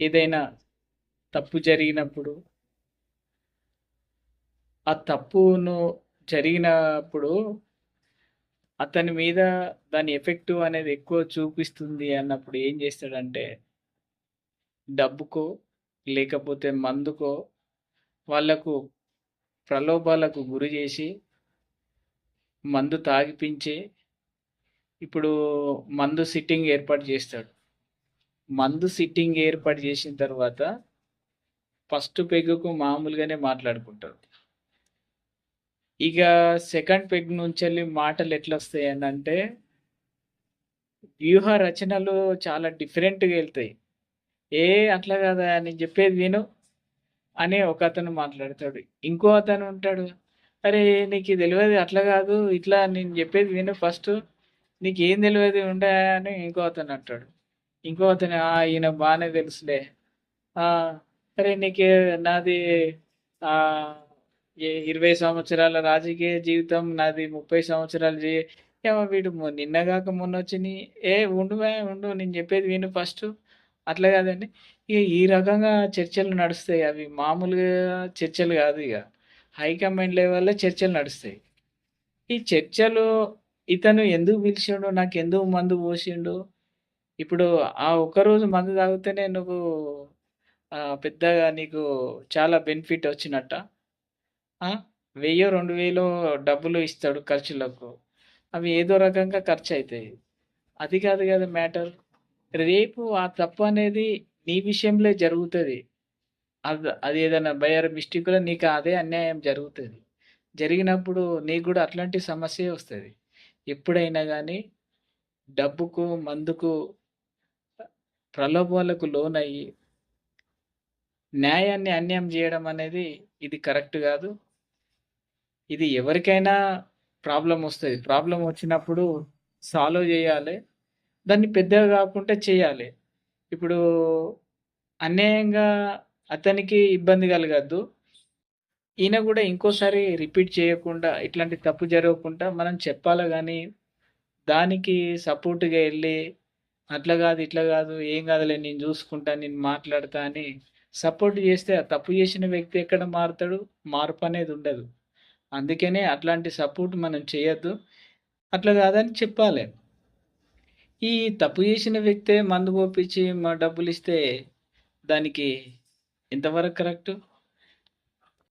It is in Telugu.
ఏదైనా తప్పు జరిగినప్పుడు ఆ తప్పును జరిగినప్పుడు అతని మీద దాని ఎఫెక్ట్ అనేది ఎక్కువ చూపిస్తుంది అన్నప్పుడు ఏం చేస్తాడంటే డబ్బుకో లేకపోతే మందుకో వాళ్ళకు ప్రలోభాలకు గురి చేసి మందు తాగిపించి ఇప్పుడు మందు సిట్టింగ్ ఏర్పాటు చేస్తాడు. మందు సిట్టింగ్ ఏర్పాటు చేసిన తర్వాత ఫస్ట్ పెగ్కు మామూలుగానే మాట్లాడుకుంటారు. ఇక సెకండ్ పెగ్ నుంచి వెళ్ళి మాటలు ఎట్లా వస్తాయి అని అంటే వ్యూహ రచనలు చాలా డిఫరెంట్గా వెళ్తాయి. ఏ అట్లా కదా అని చెప్పేది విను అని ఒక అతను మాట్లాడతాడు. ఇంకో అతను ఉంటాడు అరే నీకు ఇది తెలియదు అట్లా కాదు ఇట్లా నేను చెప్పేది విను ఫస్ట్ నీకు ఏం తెలియదు ఉండే అని ఇంకో అతను అంటాడు. ఇంకో అతను ఈయన బాగానే తెలుసులే. సరే నీకు నాది ఇరవై సంవత్సరాల రాజకీయ జీవితం నాది ముప్పై సంవత్సరాల జీ ఏమో వీడు మొ- నిన్న కాక మొన్న వచ్చింది ఏ ఉండు బే, ఉండు. నేను చెప్పేది విను ఫస్ట్. అట్లా కాదండి. ఇక ఈ రకంగా చర్చలు నడుస్తాయి. అవి మామూలుగా చర్చలు కాదు ఇక హైకమాండ్ లెవెల్లో చర్చలు నడుస్తాయి. ఈ చర్చలు ఇతను ఎందుకు పిలిచిండు నాకు ఎందుకు మందు పోసిండు ఇప్పుడు ఆ ఒక్కరోజు మందు తాగితేనే నువ్వు పెద్దగా నీకు చాలా బెనిఫిట్ వచ్చినట్ట. ఆ? వెయ్యో రెండు వేలో డబ్బులు ఇస్తాడు ఖర్చులకు. అవి ఏదో రకంగా ఖర్చు అవుతాయి అది కాదు కదా మ్యాటర్. రేపు ఆ తప్పు అనేది నీ విషయంలో జరుగుతుంది. అది అది ఏదైనా బయర్ మిస్టేక్లో నీకు అదే అన్యాయం జరుగుతుంది. జరిగినప్పుడు నీకు కూడా అట్లాంటి సమస్య వస్తుంది. ఎప్పుడైనా కానీ డబ్బుకు మందుకు ప్రలోభాలకు లోనయ్యి న్యాయాన్ని అన్యాయం చేయడం అనేది ఇది కరెక్ట్ కాదు. ఇది ఎవరికైనా ప్రాబ్లం వస్తుంది. ప్రాబ్లం వచ్చినప్పుడు సాల్వ్ చేయాలి. దాన్ని పెద్దగా కాకుండా చేయాలి. ఇప్పుడు అన్యాయంగా అతనికి ఇబ్బంది కలగద్దు. ఈయన కూడా ఇంకోసారి రిపీట్ చేయకుండా ఇట్లాంటి తప్పు జరగకుండా మనం చెప్పాలి కానీ దానికి సపోర్ట్గా వెళ్ళి అట్లా కాదు ఇట్లా కాదు ఏం కాదులే నేను చూసుకుంటా నేను మాట్లాడతా అని సపోర్ట్ చేస్తే ఆ తప్పు చేసిన వ్యక్తి ఎక్కడ మారుతాడు? మార్పు అనేది ఉండదు. అందుకనే అట్లాంటి సపోర్ట్ మనం చేయొద్దు. అట్లా కాదని చెప్పాలి. ఈ తప్పు చేసిన వ్యక్తే మందు పోపించి మా డబ్బులు ఇస్తే దానికి ఎంతవరకు కరెక్ట్?